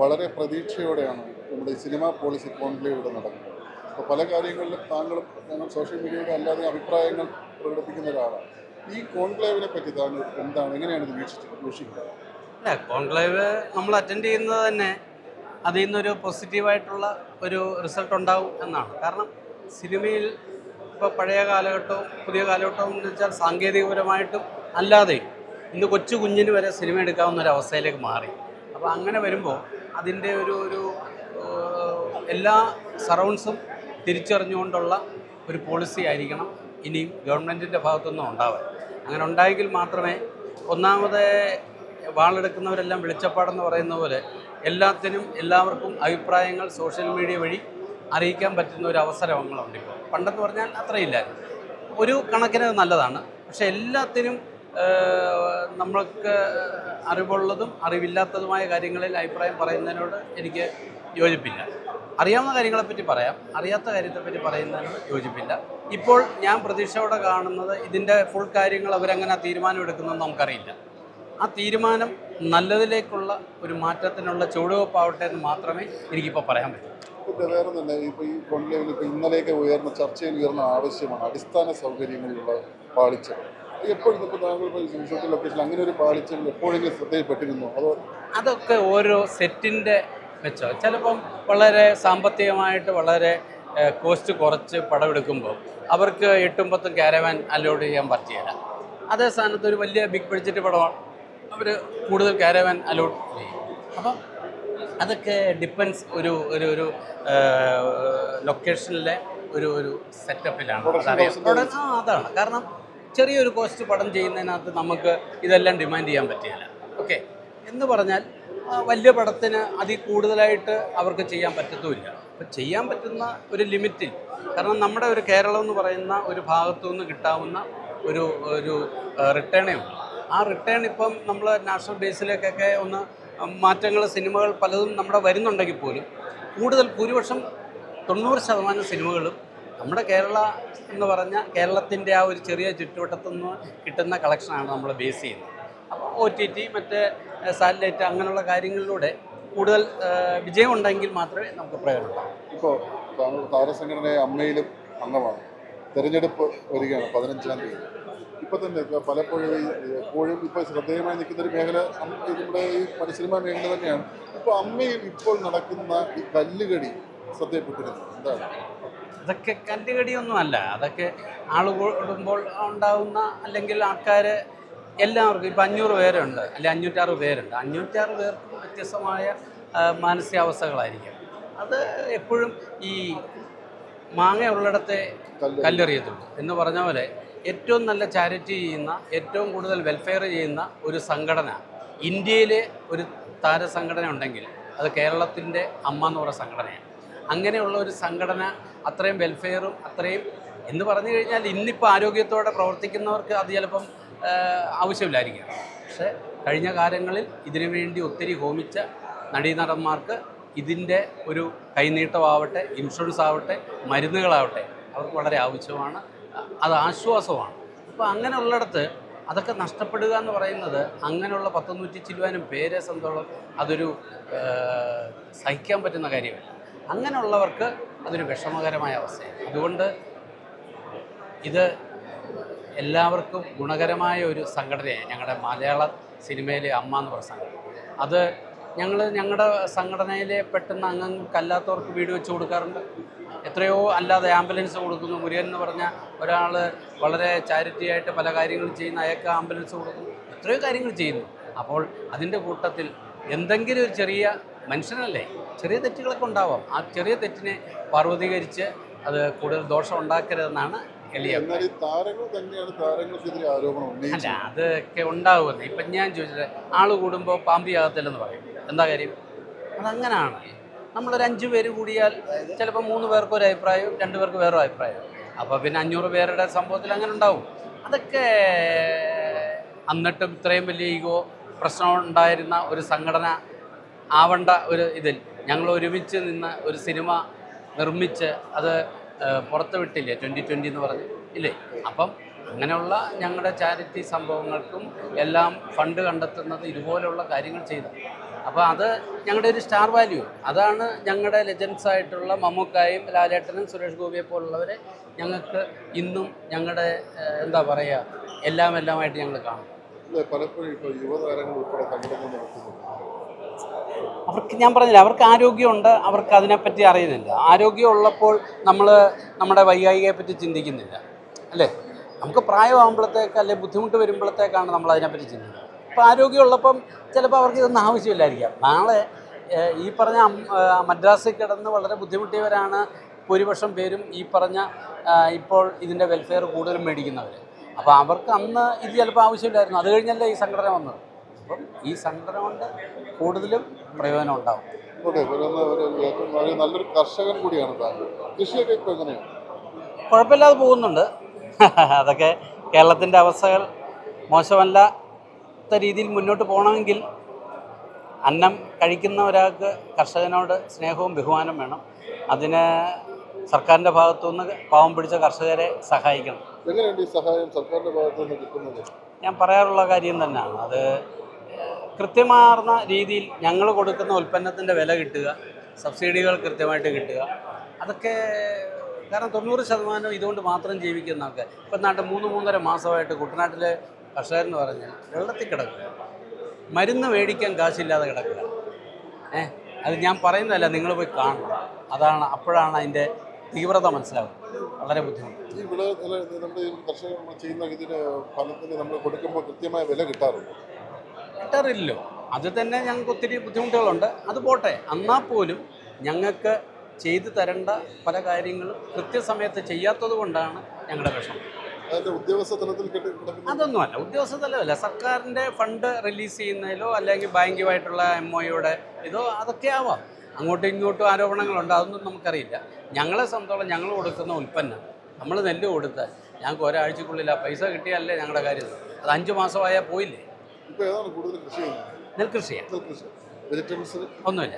വളരെ പ്രതീക്ഷയോടെയാണ് നമ്മുടെ സിനിമാ പോളിസി കോൺക്ലേവ് ഇവിടെ നടക്കുന്നത്. അപ്പോൾ പല കാര്യങ്ങളിലും താങ്കളും സോഷ്യൽ മീഡിയയുടെ അല്ലാതെ അഭിപ്രായങ്ങൾ പ്രകടിപ്പിക്കുന്ന ഒരാളാണ്. ഈ കോൺക്ലേവിനെ പറ്റി താങ്കൾ എന്താണ് എങ്ങനെയാണ് ഇത് വീക്ഷിച്ചത് വീക്ഷിക്കുന്നത്? അല്ല കോൺക്ലേവ് നമ്മൾ അറ്റൻഡ് ചെയ്യുന്നത് തന്നെ അതിൽ നിന്നൊരു പോസിറ്റീവായിട്ടുള്ള ഒരു റിസൾട്ട് ഉണ്ടാവും എന്നാണ്. കാരണം സിനിമയിൽ ഇപ്പോൾ പഴയ കാലഘട്ടവും പുതിയ കാലഘട്ടവും എന്ന് വെച്ചാൽ സാങ്കേതികപരമായിട്ടും അല്ലാതെ ഇന്ന് കൊച്ചു കുഞ്ഞിന് വരെ സിനിമ എടുക്കാവുന്ന ഒരു അവസ്ഥയിലേക്ക് മാറി. അപ്പോൾ അങ്ങനെ വരുമ്പോൾ അതിന്റെ ഒരു ഒരു എല്ലാ സറൗണ്ട്സും തിരിച്ചറിഞ്ഞുകൊണ്ടുള്ള ഒരു പോളിസി ആയിരിക്കണം ഇനിയും ഗവൺമെന്റിന്റെ ഭാഗത്തുനിന്നും ഉണ്ടാവാൻ. അങ്ങനെ ഉണ്ടായെങ്കിൽ മാത്രമേ ഒന്നാമത് വാളെടുക്കുന്നവരെല്ലാം വെളിച്ചപ്പാടെന്ന് പറയുന്ന പോലെ എല്ലാത്തിനും എല്ലാവർക്കും അഭിപ്രായങ്ങൾ സോഷ്യൽ മീഡിയ വഴി അറിയിക്കാൻ പറ്റുന്ന ഒരു അവസരങ്ങളുണ്ട് ഇപ്പോൾ. പണ്ടെന്ന് പറഞ്ഞാൽ അത്രയില്ലായിരുന്നു. ഒരു കണക്കിന് നല്ലതാണ്. പക്ഷെ എല്ലാത്തിനും നമ്മൾക്ക് അറിവുള്ളതും അറിവില്ലാത്തതുമായ കാര്യങ്ങളിൽ അഭിപ്രായം പറയുന്നതിനോട് എനിക്ക് യോജിപ്പില്ല. അറിയാവുന്ന കാര്യങ്ങളെപ്പറ്റി പറയാം. അറിയാത്ത കാര്യത്തെപ്പറ്റി പറയുന്നതിനോട് യോജിപ്പില്ല. ഇപ്പോൾ ഞാൻ പ്രതീക്ഷയോടെ കാണുന്നത് ഇതിന്റെ ഫുൾ കാര്യങ്ങൾ അവരെങ്ങനെ തീരുമാനം എടുക്കുന്നതെന്ന് നമുക്കറിയില്ല. ആ തീരുമാനം നല്ലതിലേക്കുള്ള ഒരു മാറ്റത്തിനുള്ള ചുവടുവെപ്പാവട്ടെ എന്ന് മാത്രമേ എനിക്കിപ്പോൾ പറയാൻ പറ്റൂ. വേറെ ഈ ഇന്നലെയൊക്കെ ഉയർന്ന ചർച്ചയിൽ ഉയർന്ന ആവശ്യമാണ് അടിസ്ഥാന സൗകര്യങ്ങളിലുള്ള പാളിച്ച എപ്പോഴും ഇപ്പോൾ താങ്കൾ അങ്ങനെ ഒരു പാളിച്ചൽ എപ്പോഴെങ്കിലും ശ്രദ്ധയിൽപ്പെട്ടിരുന്നു? അതോ അതൊക്കെ ഓരോ സെറ്റിന്റെ മെച്ചോ. ചിലപ്പം വളരെ സാമ്പത്തികമായിട്ട് വളരെ കോസ്റ്റ് കുറച്ച് പടമെടുക്കുമ്പോൾ അവർക്ക് എട്ടും പത്തും ക്യാരവാൻ അലോഡ് ചെയ്യാൻ പറ്റിയില്ല. അതേ സ്ഥാനത്ത് ഒരു വലിയ ബിഗ് ബഡ്ജറ്റ് പടമാണ് അവർ കൂടുതൽ ക്യാരവാൻ അലോഡ് ചെയ്യും. അപ്പം അതൊക്കെ ഡിപ്പെൻസ് ഒരു ഒരു ഒരു ലൊക്കേഷനിലെ ഒരു ഒരു സെറ്റപ്പിലാണ് അതാണ്. കാരണം ചെറിയൊരു കോസ്റ്റ് പടം ചെയ്യുന്നതിനകത്ത് നമുക്ക് ഇതെല്ലാം ഡിമാൻഡ് ചെയ്യാൻ പറ്റില്ല. ഓക്കെ എന്ന് പറഞ്ഞാൽ വലിയ പടത്തിന് അതിൽ കൂടുതലായിട്ട് അവർക്ക് ചെയ്യാൻ പറ്റത്തുമില്ല. അപ്പം ചെയ്യാൻ പറ്റുന്ന ഒരു ലിമിറ്റിൽ കാരണം നമ്മുടെ ഒരു കേരളം എന്ന് പറയുന്ന ഒരു ഭാഗത്തു നിന്ന് കിട്ടാവുന്ന ഒരു ഒരു റിട്ടേണേ ഉള്ളൂ. ആ റിട്ടേൺ ഇപ്പം നമ്മൾ നാഷണൽ ബേസിലേക്കൊക്കെ ഒന്ന് മാറ്റങ്ങൾ സിനിമകൾ പലതും നമ്മുടെ വരുന്നുണ്ടെങ്കിൽ പോലും കൂടുതൽ ഭൂരിപക്ഷം തൊണ്ണൂറ് ശതമാനം സിനിമകളും നമ്മുടെ കേരള എന്ന് പറഞ്ഞാൽ കേരളത്തിന്റെ ആ ഒരു ചെറിയ ചുറ്റുവട്ടത്തു നിന്ന് കിട്ടുന്ന കളക്ഷനാണ് നമ്മൾ ബേസ് ചെയ്യുന്നത്. അപ്പോൾ ഒ ടി ടി മറ്റ് സാറ്റലൈറ്റ് അങ്ങനെയുള്ള കാര്യങ്ങളിലൂടെ കൂടുതൽ വിജയം ഉണ്ടെങ്കിൽ മാത്രമേ നമുക്ക് പ്രയോജനമുള്ളൂ ഇപ്പോൾ താരസംഘടനയെ അമ്മയിലും അംഗമാണ്. തെരഞ്ഞെടുപ്പ് വരികയാണ് പതിനഞ്ചാം തീയതി. ഇപ്പോൾ തന്നെ പലപ്പോഴും എപ്പോഴും ഇപ്പോൾ ശ്രദ്ധേയമായി നിൽക്കുന്ന ഒരു മേഖല നമ്മുടെ ഈ പരിശ്രമ മേഖല തന്നെയാണ്. ഇപ്പോൾ അമ്മയിൽ ഇപ്പോൾ നടക്കുന്ന ഈ കല്ലുകടി ശ്രദ്ധയപ്പെട്ടിരുന്നു എന്താണ്? അതൊക്കെ കല്ലുകടിയൊന്നുമല്ല. അതൊക്കെ ആൾ കൂടുമ്പോൾ ഉണ്ടാകുന്ന അല്ലെങ്കിൽ ആൾക്കാർ എല്ലാവർക്കും ഇപ്പം അഞ്ഞൂറ് പേരുണ്ട് അല്ലെങ്കിൽ അഞ്ഞൂറ്റാറ് പേരുണ്ട്. അഞ്ഞൂറ്റാറ് പേർക്കും വ്യത്യസ്തമായ മാനസികാവസ്ഥകളായിരിക്കും. അത് എപ്പോഴും ഈ മാങ്ങ ഉള്ളിടത്തെ കല്ലെറിയത്തുള്ളൂ. എന്ന് പറഞ്ഞ പോലെ ഏറ്റവും നല്ല ചാരിറ്റി ചെയ്യുന്ന ഏറ്റവും കൂടുതൽ വെൽഫെയർ ചെയ്യുന്ന ഒരു സംഘടന. ഇന്ത്യയിലെ ഒരു താരസംഘടന ഉണ്ടെങ്കിൽ അത് കേരളത്തിന്റെ അമ്മ എന്ന് പറയുന്ന സംഘടനയാണ്. അങ്ങനെയുള്ള ഒരു സംഘടന അത്രയും വെൽഫെയറും അത്രയും എന്ന് പറഞ്ഞു കഴിഞ്ഞാൽ ഇന്നിപ്പോൾ ആരോഗ്യത്തോടെ പ്രവർത്തിക്കുന്നവർക്ക് അത് ചിലപ്പം ആവശ്യമില്ലായിരിക്കാം. പക്ഷേ കഴിഞ്ഞ കാലങ്ങളിൽ ഇതിനു വേണ്ടി ഒത്തിരി ഹോമിച്ച നടീനടന്മാർക്ക് ഇതിന്റെ ഒരു കൈനീട്ടമാവട്ടെ ഇൻഷുറൻസ് ആവട്ടെ മരുന്നുകളാവട്ടെ അവർക്ക് വളരെ ആവശ്യമാണ് അത് ആശ്വാസമാണ്. അപ്പോൾ അങ്ങനെയുള്ളിടത്ത് അതൊക്കെ നഷ്ടപ്പെടുക എന്ന് പറയുന്നത് അങ്ങനെയുള്ള പത്തൊന്നൂറ്റി ചിലവാനും പേരെ സംബന്ധിച്ചോളം അതൊരു സഹിക്കാൻ പറ്റുന്ന കാര്യമല്ല. അങ്ങനെയുള്ളവർക്ക് അതൊരു വിഷമകരമായ അവസ്ഥയാണ്. അതുകൊണ്ട് ഇത് എല്ലാവർക്കും ഗുണകരമായ ഒരു സംഘടനയാണ് ഞങ്ങളുടെ മലയാള സിനിമയിലെ അമ്മ എന്ന് പറഞ്ഞ സംഘടന. അത് ഞങ്ങൾ ഞങ്ങളുടെ സംഘടനയിലെ പെട്ടെന്ന് അംഗങ്ങൾക്കല്ലാത്തവർക്ക് വീട് വെച്ച് കൊടുക്കാറുണ്ട്. എത്രയോ അല്ലാതെ ആംബുലൻസ് കൊടുക്കുന്നു. മുരിയൻ എന്ന് പറഞ്ഞ ഒരാൾ വളരെ ചാരിറ്റി ആയിട്ട് പല കാര്യങ്ങളും ചെയ്യുന്ന അയക്ക ആംബുലൻസ് കൊടുക്കുന്നു. എത്രയോ കാര്യങ്ങൾ ചെയ്യുന്നു. അപ്പോൾ അതിന്റെ കൂട്ടത്തിൽ എന്തെങ്കിലും ഒരു ചെറിയ മനുഷ്യനല്ലേ? ചെറിയ തെറ്റുകളൊക്കെ ഉണ്ടാവാം. ആ ചെറിയ തെറ്റിനെ പാർവതീകരിച്ച് അത് കൂടുതൽ ദോഷം ഉണ്ടാക്കരുതെന്നാണ് എളിയ എന്നാൽ ഈ താരങ്ങൾ തന്നെയാണ് താരങ്ങൾക്കെതിരെ ആരോപണം അല്ല അതൊക്കെ ഉണ്ടാവുമെന്ന്. ഇപ്പം ഞാൻ ചോദിച്ചത് ആൾ കൂടുമ്പോൾ പാമ്പിയാകത്തില്ലെന്ന് പറയും. എന്താ കാര്യം? അതങ്ങനാണ്. നമ്മളൊരു അഞ്ച് പേര് കൂടിയാൽ ചിലപ്പോൾ മൂന്ന് പേർക്ക് ഒരു അഭിപ്രായവും രണ്ട് പേർക്ക് വേറൊരു അഭിപ്രായവും. അപ്പോൾ പിന്നെ അഞ്ഞൂറ് പേരുടെ സംഭവത്തിൽ അങ്ങനെ ഉണ്ടാവും. അതൊക്കെ എന്നിട്ടും ഇത്രയും വലിയ ഈഗോ പ്രശ്നം ഉണ്ടായിരുന്ന ഒരു സംഘടന ആവണ്ട ഒരു ഇതിൽ ഞങ്ങൾ ഒരുമിച്ച് നിന്ന് ഒരു സിനിമ നിർമ്മിച്ച് അത് ഏഹ്, പുറത്ത് വിട്ടില്ലേ ട്വന്റി ട്വന്റി എന്ന് പറഞ്ഞ്. ഇല്ലേ? അപ്പം അങ്ങനെയുള്ള ഞങ്ങളുടെ ചാരിറ്റി സംഭവങ്ങൾക്കും എല്ലാം ഫണ്ട് കണ്ടെത്തുന്നത് ഇതുപോലെയുള്ള കാര്യങ്ങൾ ചെയ്ത്. അപ്പോൾ അത് ഞങ്ങളുടെ ഒരു സ്റ്റാർ വാല്യൂ. അതാണ് ഞങ്ങളുടെ ലെജൻസ് ആയിട്ടുള്ള മമ്മൂക്കായും ലാലേട്ടനും സുരേഷ് ഗോപിയെ പോലുള്ളവരെ ഞങ്ങൾക്ക് ഇന്നും ഞങ്ങളുടെ എന്താ പറയുക എല്ലാം എല്ലാമായിട്ട് ഞങ്ങൾ കാണും. പലപ്പോഴും ഇപ്പോൾ യുവതാരങ്ങൾ ഉൾപ്പെടെ സംഘടന നടത്തുന്നുണ്ട് അവർക്ക് ഞാൻ പറഞ്ഞില്ല അവർക്ക് ആരോഗ്യമുണ്ട് അവർക്ക് അതിനെപ്പറ്റി അറിയുന്നില്ല. ആരോഗ്യമുള്ളപ്പോൾ നമ്മൾ നമ്മുടെ വൈകാരികയെ പറ്റി ചിന്തിക്കുന്നില്ല അല്ലേ? നമുക്ക് പ്രായമാകുമ്പോഴത്തേക്ക് അല്ലെ ബുദ്ധിമുട്ട് വരുമ്പോഴത്തേക്കാണ് നമ്മൾ അതിനെപ്പറ്റി ചിന്തിക്കുന്നത്. അപ്പോൾ ആരോഗ്യമുള്ളപ്പം ചിലപ്പോൾ അവർക്ക് ഇതൊന്നും ആവശ്യമില്ലായിരിക്കാം. നാളെ ഈ പറഞ്ഞ മദ്രാസിൽ കിടന്ന് വളരെ ബുദ്ധിമുട്ടിയവരാണ് ഭൂരിപക്ഷം പേരും ഈ പറഞ്ഞ ഇപ്പോൾ ഇതിന്റെ വെൽഫെയർ കൂടുതലും മേടിക്കുന്നവർ അപ്പോൾ അവർക്ക് അന്ന് ഇത് ചിലപ്പോൾ ആവശ്യമില്ലായിരുന്നു. അത് കഴിഞ്ഞല്ലേ ഈ സംഘടന വന്നത്? അപ്പം ഈ സംഘടന കൊണ്ട് കൂടുതലും പ്രയോജനം ഉണ്ടാവും. ഒരു നല്ലൊരു കർഷകൻ കൂടിയാണ് കൃഷിയൊക്കെ ഇപ്പോൾ എങ്ങനെയാണ് കുഴപ്പമില്ലാതെ പോകുന്നുണ്ട്. അതൊക്കെ കേരളത്തിന്റെ അവസ്ഥകൾ മോശമല്ലാത്ത രീതിയിൽ മുന്നോട്ട് പോകണമെങ്കിൽ അന്നം കഴിക്കുന്ന ഒരാൾക്ക് കർഷകനോട് സ്നേഹവും ബഹുമാനം വേണം. അതിന് സർക്കാരിന്റെ ഭാഗത്തുനിന്ന് പാവം പിടിച്ച കർഷകരെ സഹായിക്കണം. എങ്ങനെയുണ്ട് ഈ സഹായം സർക്കാരിന്റെ ഭാഗത്തു നിന്ന് കിട്ടുന്നത്? ഞാൻ പറയാറുള്ള കാര്യം തന്നെയാണ്. അത് കൃത്യമാർന്ന രീതിയിൽ ഞങ്ങൾ കൊടുക്കുന്ന ഉൽപ്പന്നത്തിന്റെ വില കിട്ടുക സബ്സിഡികൾ കൃത്യമായിട്ട് കിട്ടുക. അതൊക്കെ കാരണം തൊണ്ണൂറ് ശതമാനം ഇതുകൊണ്ട് മാത്രം ജീവിക്കുന്ന ആൾക്കാർ. ഇപ്പം നാട്ടിൽ മൂന്ന് മൂന്നര മാസമായിട്ട് കുട്ടനാട്ടിലെ കർഷകരെന്ന് പറഞ്ഞാൽ വെള്ളത്തിൽ കിടക്കുക. മരുന്ന് മേടിക്കാൻ കാശില്ലാതെ കിടക്കുക. ഏ? അത് ഞാൻ പറയുന്നതല്ല നിങ്ങൾ പോയി കാണണം. അതാണ് അപ്പോഴാണ് അതിന്റെ തീവ്രത മനസ്സിലാവുന്നത് വളരെ ബുദ്ധിമുട്ട്. ഈ വിള നമ്മൾ ചെയ്യുന്ന ഇതിന് ഫലത്തിന് നമ്മൾ കൊടുക്കുമ്പോൾ കൃത്യമായ വില കിട്ടാറുണ്ട്. കിട്ടാറില്ലല്ലോ അത് തന്നെ ഞങ്ങൾക്ക് ഒത്തിരി ബുദ്ധിമുട്ടുകളുണ്ട്. അത് പോട്ടെ. എന്നാൽ പോലും ഞങ്ങൾക്ക് ചെയ്തു തരേണ്ട പല കാര്യങ്ങളും കൃത്യസമയത്ത് ചെയ്യാത്തത് കൊണ്ടാണ് ഞങ്ങളുടെ വിഷമം. അതൊന്നുമല്ല. ഉദ്യോഗസ്ഥ തലമല്ല. സർക്കാരിന്റെ ഫണ്ട് റിലീസ് ചെയ്യുന്നതിലോ അല്ലെങ്കിൽ ബാങ്കുമായിട്ടുള്ള എം ഒയുടെ ഇതോ അതൊക്കെ ആവാം. അങ്ങോട്ടും ഇങ്ങോട്ടും ആരോപണങ്ങളുണ്ട്. അതൊന്നും നമുക്കറിയില്ല. ഞങ്ങളെ സംബന്ധിച്ചോളം ഞങ്ങൾ കൊടുക്കുന്ന ഉൽപ്പന്നം നമ്മൾ നെല്ല് കൊടുത്താൽ ഞങ്ങൾക്ക് ഒരാഴ്ചക്കുള്ളിൽ ആ പൈസ കിട്ടിയാലേ ഞങ്ങളുടെ കാര്യം. അത് അഞ്ച് മാസമായാൽ പോയില്ലേ? ഇപ്പൊ ഏതാണ് കൂടുതൽ കൃഷി ചെയ്യുന്നത്? നെൽകൃഷിയാണ് നെൽകൃഷി. വെജിറ്റബിൾസ് ഒന്നുമില്ല.